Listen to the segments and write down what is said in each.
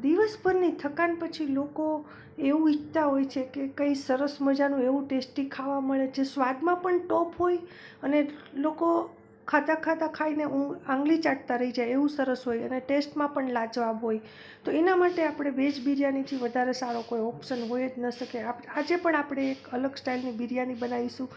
દિવસભરની થકાન પછી લોકો એવું ઈચ્છતા હોય છે કે કંઈ સરસ મજાનું એવું ટેસ્ટી ખાવા મળે, જે સ્વાદમાં પણ ટોપ હોય અને લોકો ખાતા ખાતા ખાઈને ઊંઘ આંગળી ચાટતા રહી જાય એવું સરસ હોય અને ટેસ્ટમાં પણ લાજવાબ હોય. તો એના માટે આપણે વેજ બિરયાનીથી વધારે સારો કોઈ ઓપ્શન હોય જ ન શકે. આજે પણ આપણે એક અલગ સ્ટાઇલની બિરયાની બનાવીશું,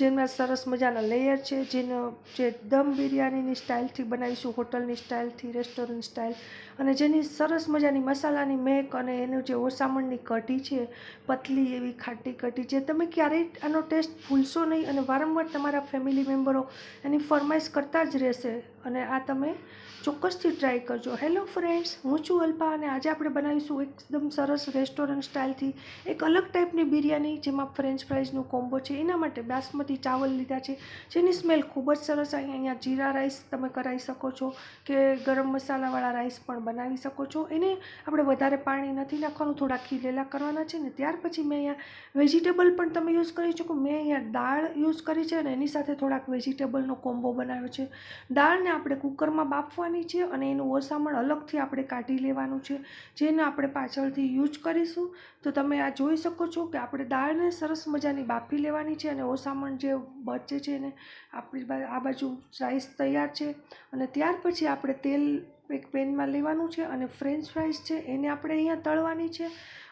જેમાં સરસ મજાના લેયર છે, જેનો જે દમ બિરયાનીની સ્ટાઇલથી બનાવીશું, હોટલની સ્ટાઇલથી, રેસ્ટોરન્ટ સ્ટાઇલ, અને જેની સરસ મજાની મસાલાની મેક અને એનું જે ઓસામણની કઢી છે, પતલી એવી ખાટી કઢી, જે તમે ક્યારેય આનો ટેસ્ટ ભૂલશો નહીં અને વારંવાર તમારા ફેમિલી મેમ્બરો એની ફરમાઈશ કરતા જ રહેશે. અને આ તમે ચોક્કસથી ટ્રાય કરજો. હેલો ફ્રેન્ડ્સ હું છું અલ્પા અને આજે આપણે બનાવીશું એકદમ સરસ રેસ્ટોરન્ટ સ્ટાઇલથી એક અલગ ટાઈપની બિરયાની, જેમાં ફ્રેન્ચ ફ્રાઈઝનું કોમ્બો છે. એના માટે બાસમતી ચાવલ લીધા છે, જેની સ્મેલ ખૂબ જ સરસ અહીંયા અહીંયા જીરા રાઈસ તમે કરાવી શકો છો કે ગરમ મસાલાવાળા રાઈસ પણ બનાવી શકો છો. એને આપણે વધારે પાણી નથી નાખવાનું, થોડા ખીલેલા કરવાના છે ને ત્યાર પછી મેં અહીંયા વેજીટેબલ પણ તમે યુઝ કરી શકો. મેં અહીંયા દાળ યુઝ કરી છે અને એની સાથે થોડાક વેજીટેબલનો કોમ્બો બનાવ્યો છે. દાળને આપણે કુકરમાં બાફવાની છે અને એનું ઓસામણ અલગથી આપણે કાઢી લેવાનું છે. જેને આપણે પાછળથી યુઝ કરીશું. તો તમે આ જોઈ શકો છો કે આપણે દાળને સરસ મજાની બાફી લેવાની છે અને ઓસામણ જે બચે છે એને આપણી આ બાજુ રાઈસ તૈયાર છે. અને ત્યાર પછી આપણે તેલ એક પેનમાં લેવાનું છે અને ફ્રેન્ચ ફ્રાઈઝ છે એને આપણે અહીંયા તળવાની છે.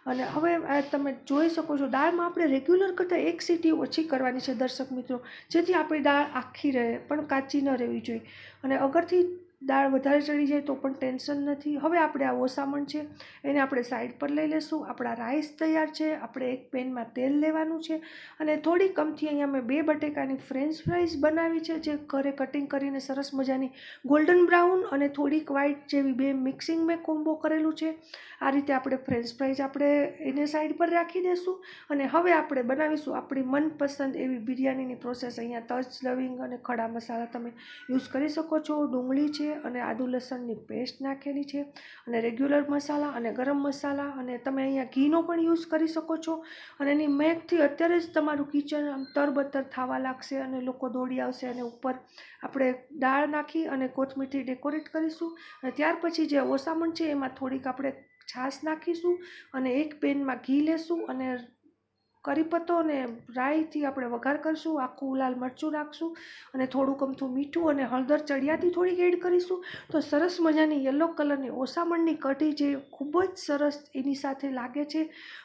અને હવે, આ તમે જોઈ શકો છો, દાળમાં આપણે રેગ્યુલર કરતાં એક સીટી ઓછી કરવાની છે દર્શક મિત્રો. જેથી આપણી દાળ આખી રહે, પણ કાચી ન રહેવી જોઈએ. અને અગરથી દાળ વધારે ચડી જાય તો પણ ટેન્શન નથી. હવે આપણે આ ઓસામણ છે, એને આપણે સાઈડ પર લઈ લેશું. આપણા રાઈસ તૈયાર છે, આપણે એક પેનમાં તેલ લેવાનું છે અને થોડી કમથી અહીંયા મેં બે બટેકાની ફ્રેન્ચ ફ્રાઈઝ બનાવી છે, જે ઘરે કટિંગ કરીને સરસ મજાની ગોલ્ડન બ્રાઉન અને થોડીક વ્હાઈટ જેવી બે મિક્સિંગ મેં કોમ્બો કરેલું છે. આ રીતે આપણે ફ્રેન્ચ ફ્રાઈઝ આપણે એને સાઈડ પર રાખી દઈશું અને હવે આપણે બનાવીશું આપણી મનપસંદ એવી બિરયાનીની પ્રોસેસ અહીંયા તજ લવિંગ અને ખડા મસાલા તમે યુઝ કરી શકો છો. ડુંગળી છે અને આદુ લસણની પેસ્ટ નાખેલી છે અને રેગ્યુલર મસાલા અને ગરમ મસાલા અને તમે અહીંયા ઘીનો પણ યુઝ કરી શકો છો. અને એની મેઘથી અત્યારે જ તમારું કિચન આમ તરબતર થવા લાગશે અને લોકો દોડી આવશે અને ઉપર આપણે દાળ નાખી અને કોથમીરથી ડેકોરેટ કરીશું. અને ત્યાર પછી જે ઓસામણ છે એમાં થોડીક આપણે છાશ નાખીશું અને એક પેનમાં ઘી લેશું અને કરી પત્તો અને રાઈથી આપણે વઘાર કરીશું, આખું લાલ મરચું નાખશું અને થોડુંક અમથું મીઠું અને હળદર ચડિયાતી થોડીક એડ કરીશું. તો સરસ મજાની યલો કલરની ઓસામણની કઢી જે ખૂબ જ સરસ એની સાથે લાગે છે.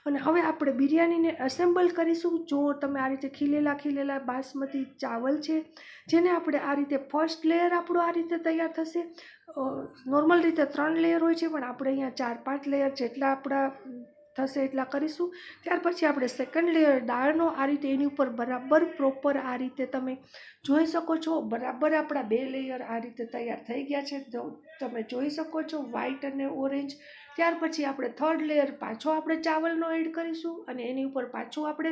અને હવે આપણે બિરયાનીને એસેમ્બલ કરીશું. જો તમે આ રીતે ખીલેલા ખીલેલા બાસમતી ચાવલ છે, જેને આપણે આ રીતે ફર્સ્ટ લેયર આપણું આ રીતે તૈયાર થશે. નોર્મલ રીતે ત્રણ લેયર હોય છે, પણ આપણે અહીંયા ચાર પાંચ લેયર જેટલા આપણા થશે એટલા કરીશું. ત્યાર પછી આપણે સેકન્ડ લેયર દાળનો આ રીતે એની ઉપર બરાબર પ્રોપર આ રીતે તમે જોઈ શકો છો. બરાબર આપણા બે લેયર આ રીતે તૈયાર થઈ ગયા છે. તમે જોઈ શકો છો વ્હાઈટ અને ઓરેન્જ ત્યાર પછી આપણે થર્ડ લેયર પાછો આપણે ચાવલનો એડ કરીશું અને એની ઉપર પાછું આપણે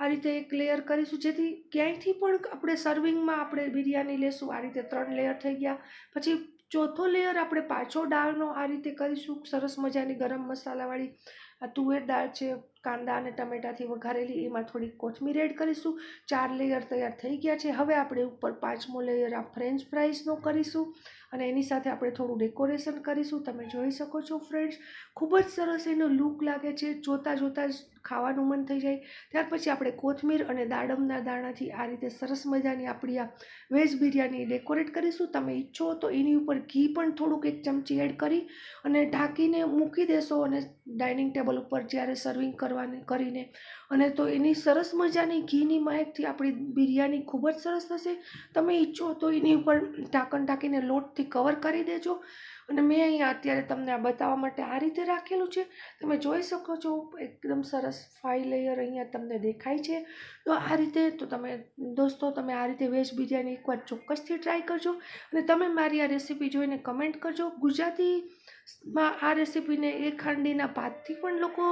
આ રીતે એક લેયર કરીશું. જેથી ક્યાંયથી પણ આપણે સર્વિંગમાં આપણે બિરયાની લેશું. આ રીતે ત્રણ લેયર થઈ ગયા. પછી ચોથો લેયર આપણે પાછો દાળનો આ રીતે કરીશું. સરસ મજાની ગરમ મસાલાવાળી આ તુવેર દાળ છે કાંદા અને ટમેટાથી વઘારેલી, એમાં થોડી કોથમીર એડ કરીશું. ચાર લેયર તૈયાર થઈ ગયા છે. હવે આપણે ઉપર પાંચમો લેયર આ ફ્રેન્ચ ફ્રાઈઝનો કરીશું અને એની સાથે આપણે થોડું ડેકોરેશન કરીશું. તમે જોઈ શકો છો ફ્રેન્ડ્સ ખૂબ જ સરસ એનો લુક લાગે છે. જોતાં જોતાં જ ખાવાનું મન થઈ જાય. ત્યાર પછી આપણે કોથમીર અને દાડમના દાણાથી આ રીતે સરસ મજાની આપણી આ વેજ બિરયાની ડેકોરેટ કરીશું. તમે ઈચ્છો તો એની ઉપર ઘી પણ થોડુંક એક ચમચી એડ કરી અને ઢાંકીને મૂકી દેશો અને ડાઇનિંગ ટેબલ ઉપર જ્યારે સર્વિંગ કરવાની, કરીને. અને તો એની સરસ મજાની ઘીની મહેકથી આપણી બિરયાની ખૂબ જ સરસ થશે. તમે ઈચ્છો તો એની ઉપર ઢાંકણ ઢાંકીને લોટથી કવર કરી દેજો. અને મેં અહીંયા અત્યારે તમને આ બતાવવા માટે આ રીતે રાખેલું છે. તમે જોઈ શકો છો, એકદમ સરસ ફાઈ લેયર અહીંયા તમને દેખાય છે. તો આ રીતે, તો તમે દોસ્તો, તમે આ રીતે વેજ બિરયાની એકવાર ચોક્કસથી ટ્રાય કરજો. અને તમે મારી આ રેસીપી જોઈને કમેન્ટ કરજો. ગુજરાતીમાં આ રેસીપીને એ ખાંડીના ભાતથી પણ લોકો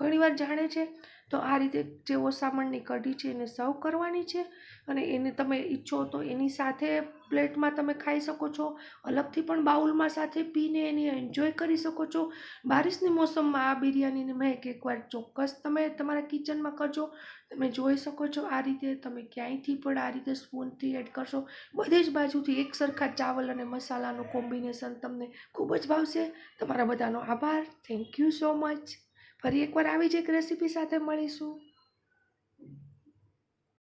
ઘણીવાર જાણે છે, તો આ રીતે જે ઓસામણની કઢી છે એને સર્વ કરવાની છે અને એને તમે ઈચ્છો તો એની સાથે પ્લેટમાં તમે ખાઈ શકો છો, અલગથી પણ બાઉલમાં સાથે પીને એની એન્જોય કરી શકો છો. બારિશની મોસમમાં આ બિરયાનીને મહેક એકવાર ચોક્કસ તમે તમારા કિચનમાં કરજો, તમે જોઈ શકો છો આ રીતે તમે ક્યાંયથી પણ આ રીતે સ્પૂનથી એડ કરશો. બધી જ બાજુથી એક સરખા ચાવલ અને મસાલાનું કોમ્બિનેશન તમને ખૂબ જ ભાવશે. તમારા બધાનો આભાર. Thank you so much. ફરી એકવાર આવી જ એક રેસીપી સાથે મળીશું.